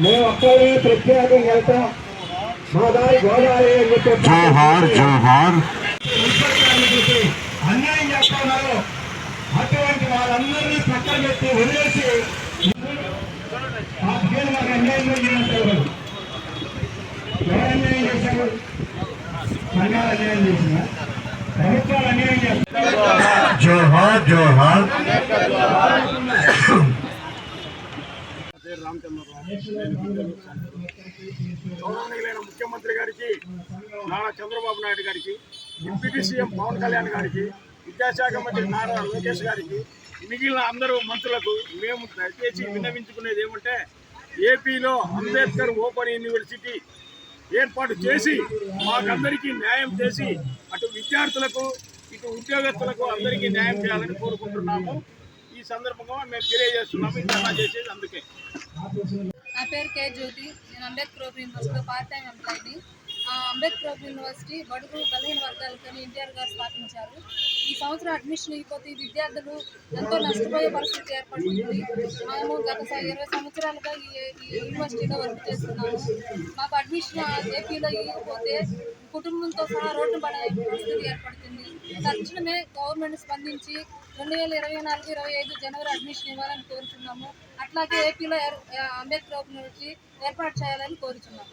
ఒక్కరే ప్రత్యేకంగా వెళ్తాం మా దారి గోదావరి అని చెప్పి జోహార్ జోహార్ మున్సిపల్ కార్మికులకి అన్యాయం చేస్తున్నారు అటువంటి వాళ్ళందరినీ పక్కన పెట్టి వదిలేసి ఆ పేరు మాకు అన్యాయం జరిగినట్టు ఎవరు ఎవరు అన్యాయం చేశారు సంఘాలు అన్యాయం చేసిన ప్రభుత్వాలు అన్యాయం చేస్తారు జోహార్ జోహార్ గౌరవనీయులైన ముఖ్యమంత్రి గారికి నారా చంద్రబాబు నాయుడు గారికి డిప్యూటీ సీఎం పవన్ కళ్యాణ్ గారికి విద్యాశాఖ మంత్రి నారా లోకేష్ గారికి మిగిలిన అందరూ మంత్రులకు మేము దయచేసి విన్నవించుకునేది ఏమంటే ఏపీలో అంబేద్కర్ ఓపెన్ యూనివర్సిటీ ఏర్పాటు చేసి మాకందరికీ న్యాయం చేసి అటు విద్యార్థులకు ఇటు ఉద్యోగస్తులకు అందరికీ న్యాయం చేయాలని కోరుకుంటున్నాము. ఈ సందర్భంగా మేము తెలియజేస్తున్నాము. ఇంకా చేసేది అందుకే. నా పేరు కే జ్యోతి. నేను అంబేద్కర్ ఓపెన్ యూనివర్సిటీలో పార్ట్ టైం ఎంప్లాయీని ఆ అంబేద్కర్ ఓపెన్ యూనివర్సిటీ బడుగు బలహీన వర్గాలతో ఎన్టీఆర్ గారు స్థాపించారు. ఈ సంవత్సరం అడ్మిషన్ అయిపోతే ఈ విద్యార్థులు ఎంతో నష్టపోయే పరిస్థితి ఏర్పడుతుంది. మేము గత ఇరవై సంవత్సరాలుగా ఈ ఈ యూనివర్సిటీలో వర్క్ చేస్తున్నాము. మాకు అడ్మిషన్ ఏపీలో ఇవ్వకపోతే కుటుంబంతో సహా రోడ్డు పడే పరిస్థితి ఏర్పడుతుంది. తక్షణమే గవర్నమెంట్ స్పందించి రెండు వేల ఇరవై నాలుగు ఇరవై ఐదు జనవరి అడ్మిషన్ ఇవ్వాలని కోరుతున్నాము అట్లాగే ఏపీలో అంబేద్కర్ నుంచి ఏర్పాటు చేయాలని కోరుతున్నాము